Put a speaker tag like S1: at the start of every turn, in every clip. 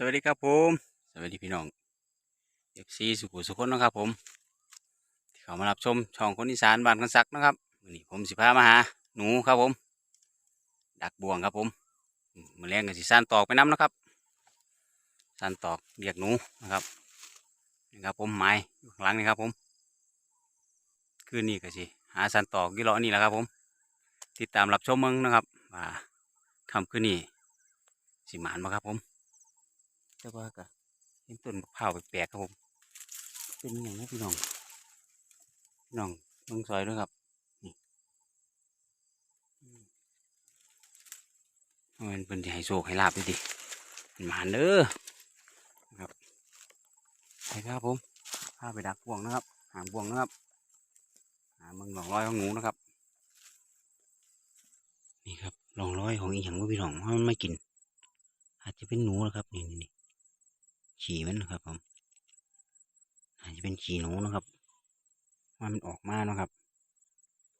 S1: สวัสดีครับผม สวัสดีพี่น้องเอฟซีสุขุสุคนนะครับผมที่เขามารับชมช่องคนอีสานบ้านกันซักนะครับวันนี้ผมสิพามาหาหนูครับผม ดักบ่วงครับผมมมือแรงกับสิสานตอกไปน้ำนะครับสานตอกเรียกหนูนะครับนี่ครับผมไม้อยู่ข้างหลังนี่ครับผมคืนนี้ก็สิหาสานตอกกี่ลาะนี่แหละครับผม ติดตามรับชมมึงนะครับว่าคำคืนนี้สิหมานมาครับผม แต่ว่าก็เห็นต้นมะพร้าวแปลกๆครับผม เป็นอย่างนี้พี่น้องพี่น้องเบิ่งซอยด้วยครับนี่มเอาเป็นเพิ่นที่ให้โชคให้ลาบด้วยดิมันมาเด้อะครับไปครับผมพาไปดักบ่วงนะครับ หางบ่วงนะครับ หาเมืองหลองร้อยของหนูนะครับ นี่ครับหลองร้อยของอีหยังว่าพี่น้องว่ามันไม่กิน อาจจะเป็นหนูนะครับนี่นี่ ขี่มันนะครับผมอาจจะเป็นขี่หนูนะครับว่ามันออกมาเนาะครับ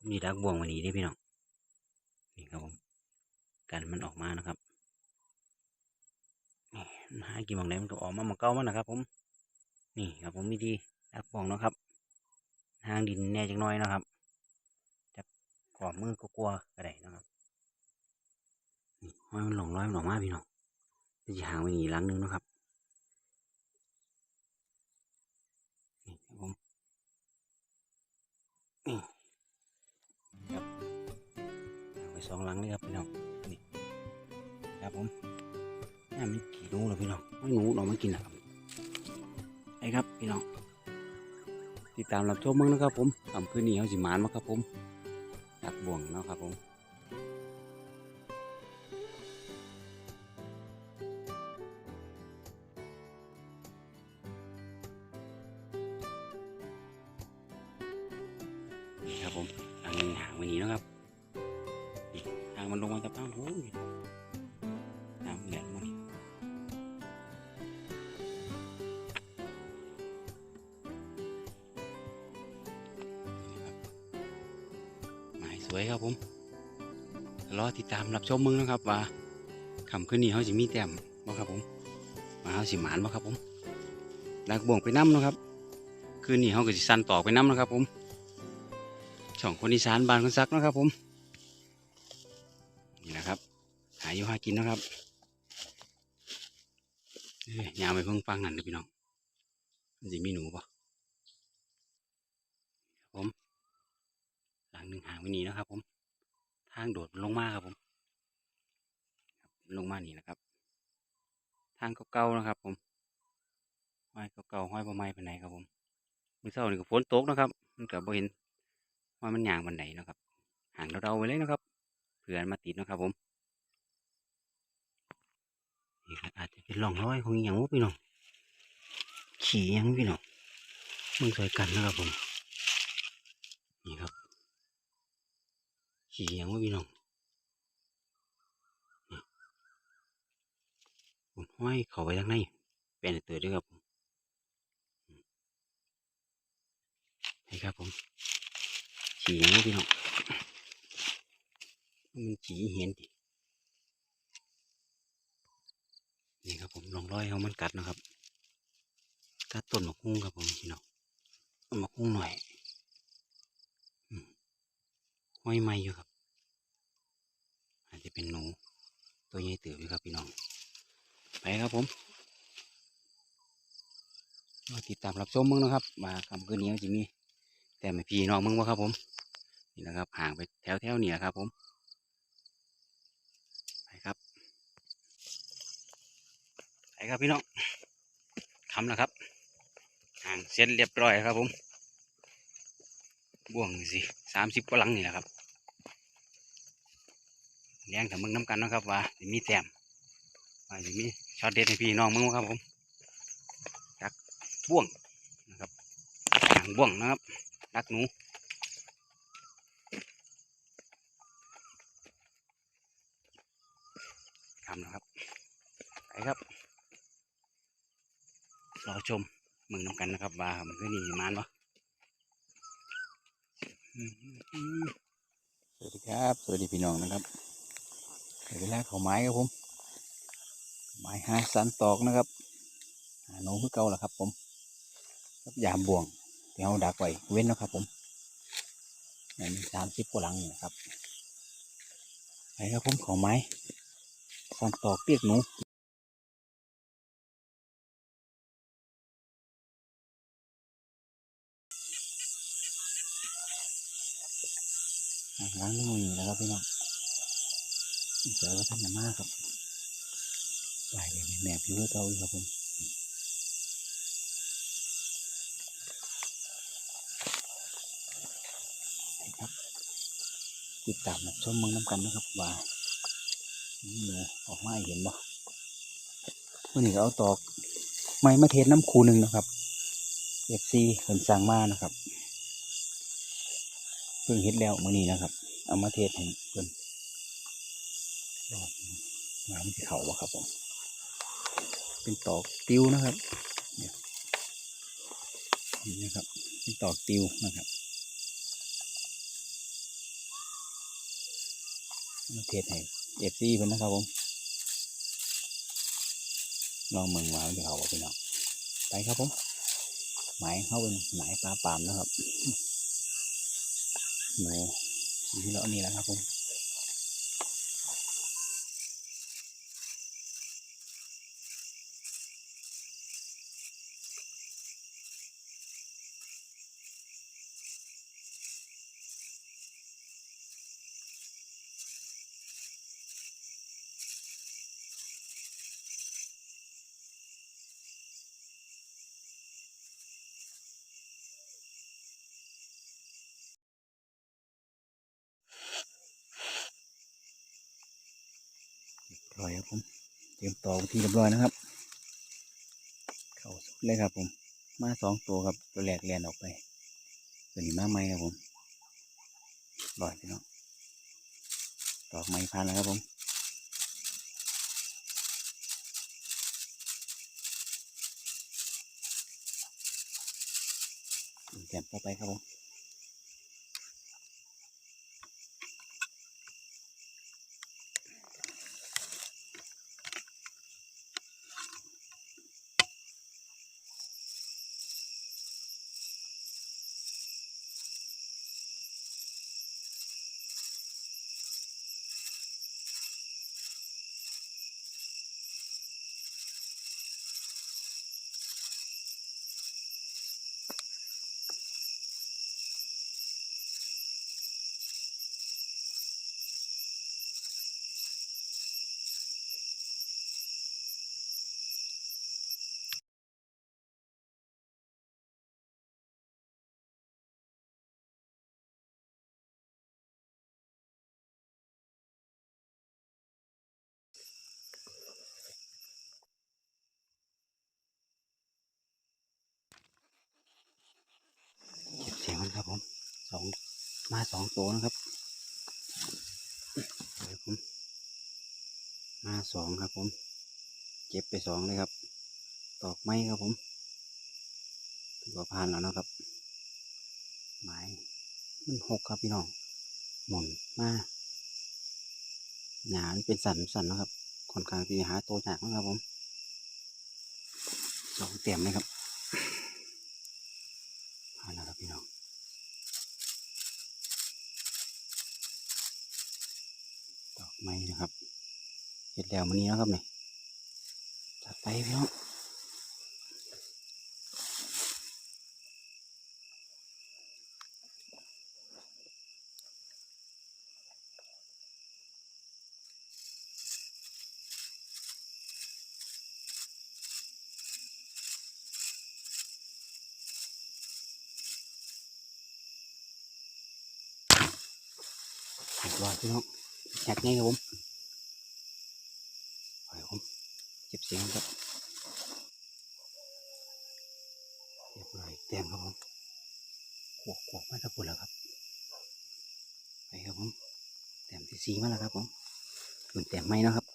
S1: มีดักบ่วงวันนี้ได้พี่น้องนี่ครับผมกันมันออกมานะครับนี่หากินบางไหนมันก็ออกมาหมาเก้ามันนะครับ ผม นี่ครับผมมีดีดักบ่วงนะครับทางดินแน่จังน้อยนะครับจะขอบมือก็กลัวก็ไดนะครับนี่มันหลงร้อยมันออกมาพี่น้องจะหางไว้นี่หลังนึงนะครับ สองหลังเลยครับพี่น้องนี่ครับผมนี่มันขี่หนูเหรอพี่น้องไม่หนูเราไม่กินนะครับไอ้ครับพี่น้องติดตามรับชมมั้งนะครับ ผมคำคืนนี้เขาสิหมานมาครับผมดักบ่วงเนาะครับผมนี่ครับผมทางหนึ่งหางวันนี้นะครับ มันลงมาจากข้างโน้นนี่ทางมันแหลมมานี่นี่ครับหมายสวยครับผมรอติดตามรับชมมึงนะครับว่าคำคืนนี้เขาจะมีแต้มบ่ครับผมมาเขาสิหมานบ่ครับผมดักบ่วงไปน้ำนะครับคืนนี้เขาก็สิสั่นต่อไปน้ำนะครับผมช่องคนอีสานบานคนซักนะครับผม กินนะครับยามไปเพิ่งฟังนั่นเลยพี่น้องมันจะมีหนูปะผมหลังหนึ่งหางไว้นี่นะครับ ผม ทางโดดมันลงมาครับผม ลงมานี่นะครับ ทางเก่าๆนะครับ ผมห้อยเก่าๆห้อยประไม้ไปไหนครับ ผมเมื่อเช้านี่ก็ฝนตกนะครับ มันก็บ่เห็นว่ามันยางบันไดเนะครับ ห่างเราๆไว้เลยนะครับ เผื่อมาติดนะครับผม อาจจะเป็นร่องรอยของอย่างวะพี่น้องขี่ยังพี่น้องมึงสวยกันนะครับผมนี่ครับขี่ยังวะพี่น้องนี่ผมห้อยเข้าไปทางในเป็นตัวด้วยครับผมนี่ครับผมขี่ยังวะพี่น้องมันขี่เห็นดินี่ครับผมล องร้อยเขามันกัดนะครับกัดต้นมะคุ้งครับผมพี่น้องต้นมะคุ้งหน่อยห้อยไม้อยู่ครับ อาจจะเป็นหนูตัวใหญ่เติบอยู่ครับพี่น้อง ไปครับผมมาติดตามรับชมมึงนะครับ มาคำคืนนี้จะมีแต่ไม่พี่น้องมึงวะครับผม นี่นะครับห่างไปแถวแถวๆนี่แหละครับผม ไปครับ ไปครับพี่น้องทำแล้วครับห่างเส้นเรียบร้อยครับผมบ่วงสิสามสิบกว่าหลังนี่แหละครับแย่งกับมึงน้ำกันนะครับว่าจะมีแต้มว่าจะมีช็อตเด็ดให้พี่น้องมึงครับผมดักบ่วงนะครับห่างบ่วงนะครับดักหนูทำนะครับไปครับ รอชมมึงน้ำกันนะครับ ว่ามันคือนี่มานปะสวัสดีครับ สวัสดีพี่น้องนะครับเวลาเขาไม้ครับผมหมายหาสันตอกนะครับหาหนูคือเก่าแหละครับ ผมกับยามบ่วงที่เราดักไว้เว้นนะครับ ผมอันนี้สามสิบกว่าหลังนี่นะครับไปครับผมของไม้สันตอกเปียกหนูอะหลังนี้มีนะครับ พี่น้องเจอว่าท่านจะมากครับไปเลยแม่ผิวเก่าอยู่ครับผมครับติดตามรับชมเมืองน้ำกันนะครับว่าหนูออกมาให้เห็นบ่วันนี้ก็เอาตอกไม้มาเทศน้ำคูหนึ่งนะครับเอฟซีเพิ่นสั่งมานะครับ พิ่งเฮ็ดแล้วมื้อนี้นะครับ เอามาเทศให้เพิ่นรอบงานมันจะเขาบ่ครับผม เป็นตอกติวนะครับเนี่ยนี่นะครับ เป็นตอกติวนะครับมาเทศให้เอฟซีเพิ่นนะครับผมลองเมืองว่ามันจะเขาบ่พี่น้องไปครับผมหมายเขาเป็นหมายปลาปามนะครับ หนูสีเลาะนี่แหละครับผม ร้อยครับผมเตรียมต่อที่เรียบร้อยนะครับ เข้าสุดเลยครับผม มาสองตัวครับตัวแรกเรียนออกไปตัวนี้มาไหมครับผมร้อยพี่น้องดอกไม้พันแล้วครับผมแต้มต่อไปครับผม เก็บเสียงมันครับผมสอง มาสองตัวนะครับเดี๋ยวผมมาสองครับผมเก็บไปสองเลยครับ ตอกไม้ครับผมถือว่าผ่านแล้วนะครับไม้มันหกครับพี่น้อง หมุนมาหนาเป็นสันสันนะครับค่อนข้างที่หาตัวยากนะครับผมสองเต็มเลยครับผ่านแล้วครับพี่น้อง ดอกไมนะครับเห็ดแล้วมันนี้แล้วครับเนี่ยจัดไปพี่น้องเรียบร้อยพี่น้อง หกง่ายครับผมไปครับผมเจ็บเสียงครับเรียบร้อยเต็มครับผมขวกขวกมาทั้งหมดแล้วครับไปครับผมเต็มที่สีมาแล้วครับผมส่นเต็มไหมนะครับ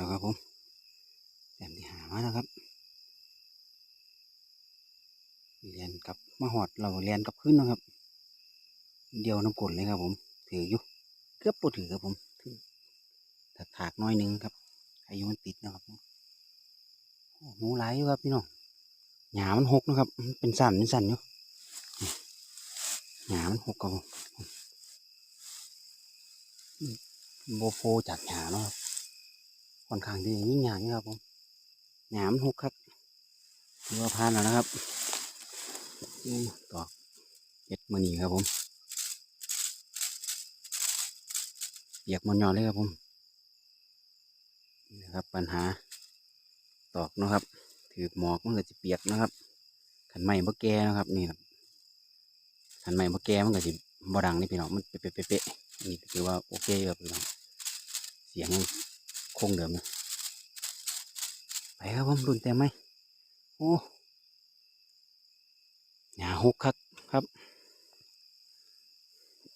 S1: แล้วครับผมแต้มที่หามาแล้วครับเรียนกับมาหอดเราเรียนกับขึ้นนะครับ เดียวน้ำกลเลยครับ ผม ถืออยู่เกือบปวดถือครับผมถือถักถากน้อยนึงครับอายุมันติดนะครับหมูไหลอยู่ครับพี่น้องหามันหกนะครับ เป็นสันเป็นสันอยู่หามันหกครับผมโบโฟจัดหาเนาะบ ค่อนข้างที่ยิ่งหยาอยู่ครับผมหยามันหกครับถือว่าผ่านแล้วนะครับต่อเห็ดมือนีครับผมเปียกมันยอนเลยครับผมนะครับปัญหาตอกนะครับ ถือหมอกมันก็จะเปียกนะครับขันไม้บ่แกนะครับนี่ครับขันไม้บ่แกมันก็จะบดังนี่พี่น้องมันเป๊ะๆเป๊ะๆนี่ถือว่าโอเคครับพี่น้องเสียง คงเดิมนะไปครับผมรุนเต็มไหมโอ้หยาหกครับครับ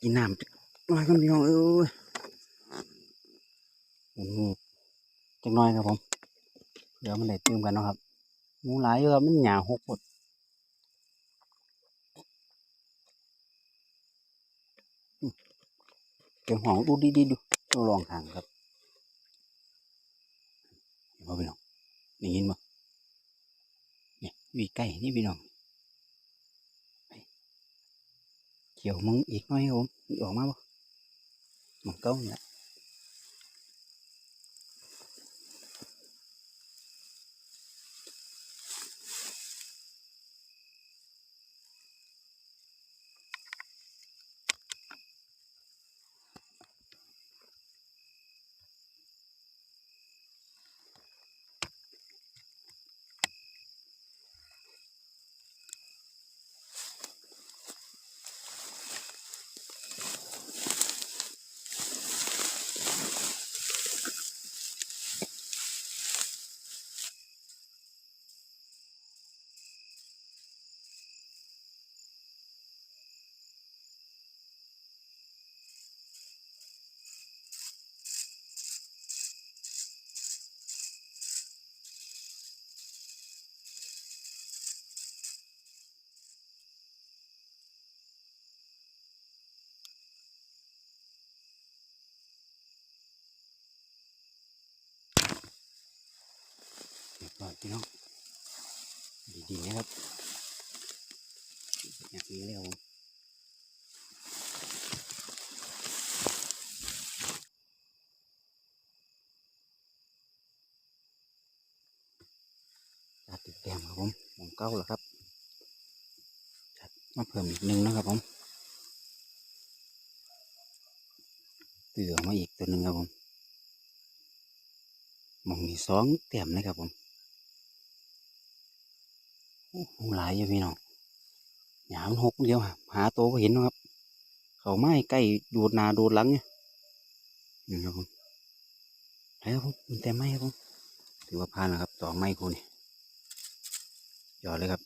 S1: กินน้ำน่อยกันพี่น้องเอ้ยหมูจักหน้อยครับผม เดี๋ยวมันได้ตื่มกันนะครับงูหลายอยู่ครับมันหยาหกหมดเก็บหองดูดีๆดูตัวลองทางครับ บ่พี่น้องนี่ยินบ่เนี่ยวีใกล้นี่พี่น้องเขียวมึงอีกหน้อยครับผมออกมาบ่มันเก้าเนี่ย พี่น้องดีๆนะครับอยางนี้เลยครับผมจัดติดแต้มครับผมหมองเก้าแล้วครับจัดมาเพิ่มอีกหนึ่งนะครับผมเตือมาอีกตัวหนึ่งครับผมมองมีสองแต้มนะครับผม หลายอยู่พี่น้องหยามนหกเดียวอะหาตัวก็เห็นนะครับ เขาไม้ใกล้ดูดนาดูดหลังเนี่ยนี่ครับผมแล้วครับผมมีแต่ไม้ครับผมถือว่าผ่านแล้วครับสองไม้คูนี่ยอดเลยครับ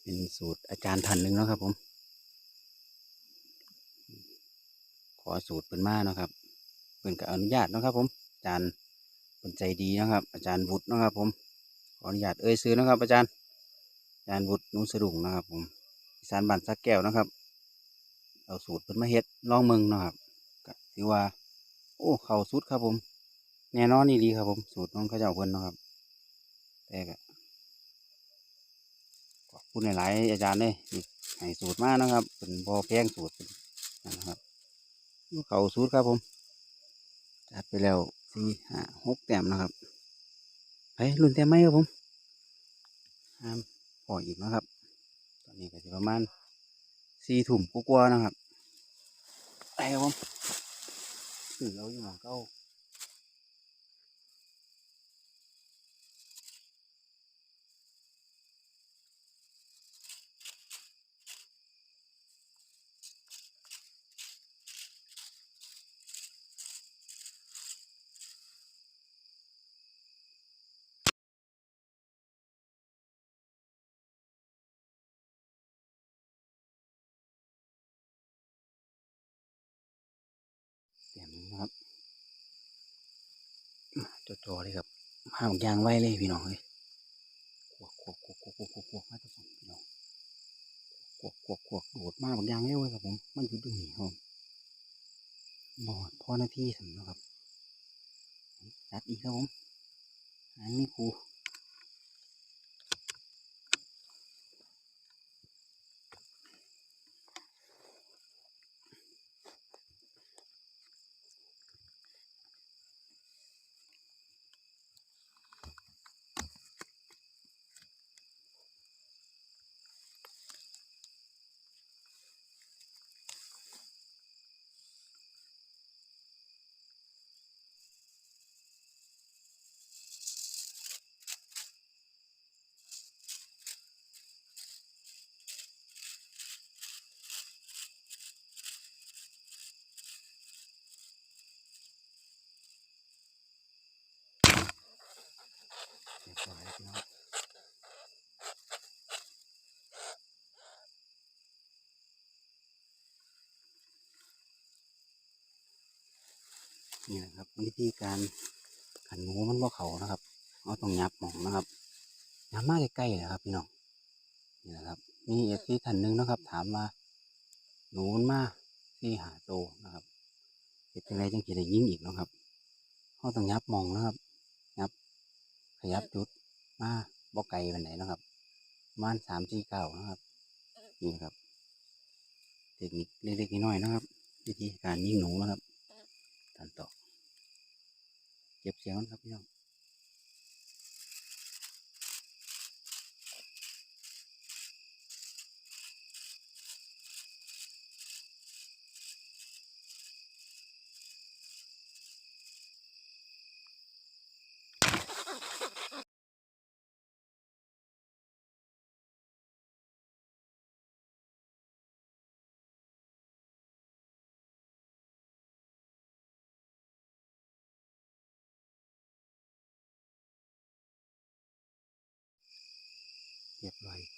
S1: เป็นสูตรอาจารย์ท่านหนึ่งนะครับผม ขอสูตรเป็นมาเนาะครับ เพิ่นก็อนุญาตนะครับผมอาจารย์เพิ่นใจดีนะครับ อาจารย์วุฒิเนะครับ ผมขออนุญาตเอ่ยซื้อนะครับ อาจารย์อาจารย์วุฒินุ่งสะดุงนะครับ ผมอีสานบ้านสักแก้วนะครับ เอาสูตรเพิ่นมาเฮ็ดลองเมืองนะครับก็ถือว่า โอ้เข้าสุดครับผม แน่นอนนี่ดีครับผมสูตรน้องเขาเจ้าเพิ่นนะครับแต่ก็ขอบคุณหลายอาจารย์เลยให้สูตรมาเนะครับเป็นพอแพงสูตรนะครับเข้าสูตรครับผม จัดไปแล้วสี่ห้าหกแต้มนะครับไปรุ่นแต้มไหมครับผมห้ามปล่อยอีกนะครับ ตอนนี้ก็จะประมาณสี่ถุ่มกว่าๆนะครับไปครับผมถือเราอยู่หมองเก้าแต้มหนึงนะครับ จ อเลยครับห้ามยางไว้เลยพี่น้องเลยขวกขวกขวกขวกขวกขวกขวกมาทุกคนพี่น้องขวกขวกขวกโดดมาบางยางเร็วเลยครับผม มันอยู่ตรงนี้ครับบอดพอหน้าที่สำนะครับจัดอีกครับผมอันนี้ครู นี่นะครับ วิธีการขันหมูมันบ่เขานะครับเอาต้องยับหมองนะครับยับมากใกล้ๆเลยครับพี่น้องนี่นะครับ มีเอฟซีท่านหนึ่งนะครับ ถามว่าหนูมันมาที่หาโตนะครับเป็นจังไรจังกี่ได้ยิ่งอีกนะครับเขาต้องยับมองนะครับยับ ขยับจุดมาบ่ไกลไปไหนนะครับประมาณสามสี่เก้านะครับนี่นะครับ เทคนิคเล็กๆน้อยๆนะครับ วิธีการยิงหนูนะครับ ตันต่อเก็บเสียงก่อนครับพี่น้อง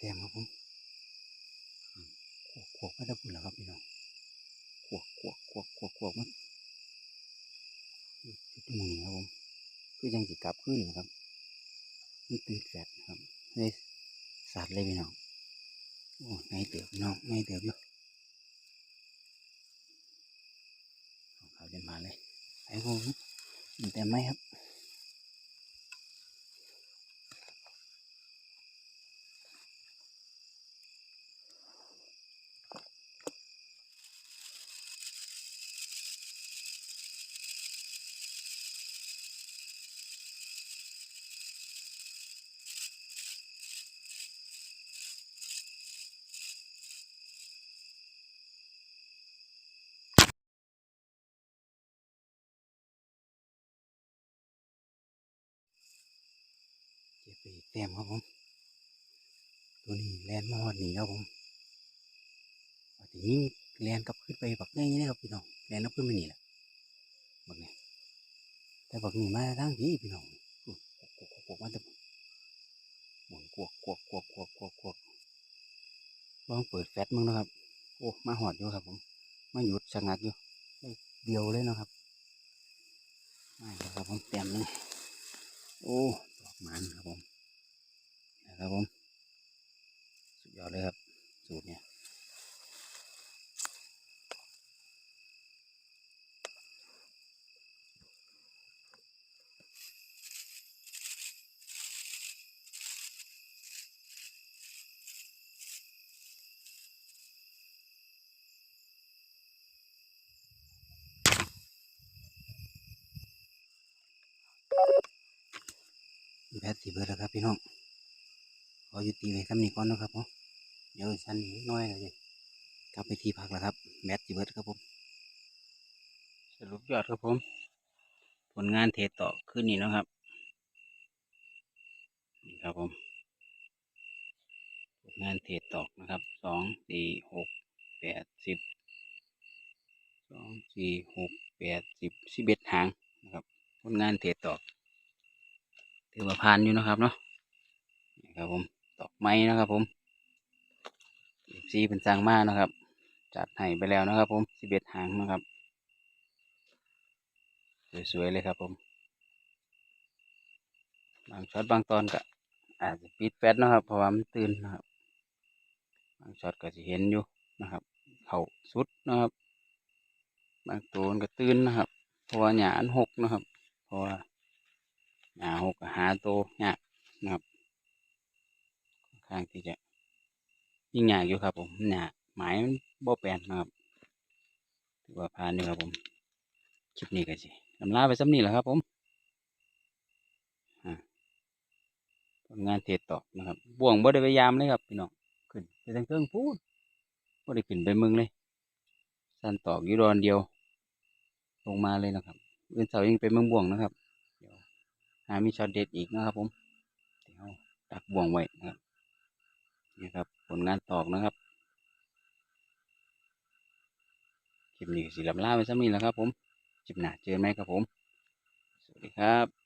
S1: ต้มครับผมขวกขวกมาได้บุญแล้วครับพี่น้องขวกขวกขวกขวกขวกมันอยู่ตรงนี้ครับผมคือยังสิกลับขึ้นนะครับมันตื่นแฟดนะครับเลยสัตว์เลยพี่น้องโอ้ไงเติบพี่น้องไงเติบอยู่เอาเขาเดินมาเลยไอ้ผมมีแต่ไม่ครับ เก็บไปอีกแต้มครับผม ตัวนี้แลนมาหอดหนีครับผมว่าทีนี้แลนกลับขึ้นไปบักง่ายนี่นะครับพี่น้องแลนกลับขึ้นไปนี่แหละบักนี่แต่บักนี่มาทางพี่พี่น้องกวกกวกกวกมาแต่หมุนกวกกวกกวกกวกกวกกวกลองเปิดแฟลชมึงนะครับ โอ้มาหอดอยู่ครับผม มาหยุดชะงักอยู่เดียวเลยนะครับมาครับผมเต็มเลยโอ้ดอกมันครับผม ครับผม สุดยอดเลยครับ สูตรเนี่ยแพทสีเบิร์ดแล้วครับพี่น้อง อยุตีไว้ทำนี้ก่อนนะครับผมเดี๋ยวชั้นนี้น้อยเลยกลับไปที่พักแล้วครับแบตสีเบิร์ดครับผม สรุปยอดครับผม ผลงานเทสต่อขึ้นนี่นะครับนี่ครับผมผลงานเทสตอกนะครับสองสี่หกแปดสิบสองสี่หกแปดสิบสิบเอ็ดหางนะครับผลงานเทสตอกถือว่าผ่านอยู่นะครับเนาะนี่ครับผม ตอกไม้นะครับ ผมซีเป็นสร้างมากนะครับ จัดให้ไปแล้วนะครับ ผมสิบเอ็ดหางนะครับ สวยๆเลยครับผม บางช็อตบางตอนก็อาจจะปิดแฟลชนะครับเพราะว่ามันตื่นนะครับ บางช็อตก็จะเห็นอยู่นะครับ เข่าสุดนะครับ บางตัวมันก็ตื่นนะครับ เพราะว่าหยาอันหกนะครับ เพราะว่าหยาหกก็หาตัวยากนะครับ ข้างที่จะยิ่งยากอยู่ครับผมหยาหมายมันบ่แปลนครับถือว่าผ่านอยู่ครับผมคลิปนี้ก็สิลำลาไปซ้ำนี้แหละครับผมผลงานเทศต่อนะครับบ่วงบ่ได้พยายามเลยครับพี่น้องขึ้นไปทางเครื่องพูดบ่ได้ขึ้นไปมืองเลย สั้นตอกอยู่ดอนเดียว ลงมาเลยนะครับอื่นเสายังเป็นเมืองบ่วงนะครับ เดี๋ยวหามีช็อตเด็ดอีกนะครับผมเดี๋ยวดักบ่วงไว้นะครับ นี่ครับ ผลงานตอกนะครับคลิปนี้สีลำล่าไปซ้ำนี้แล้วครับผมจิบหนาเจอไหมครับผม สวัสดีครับ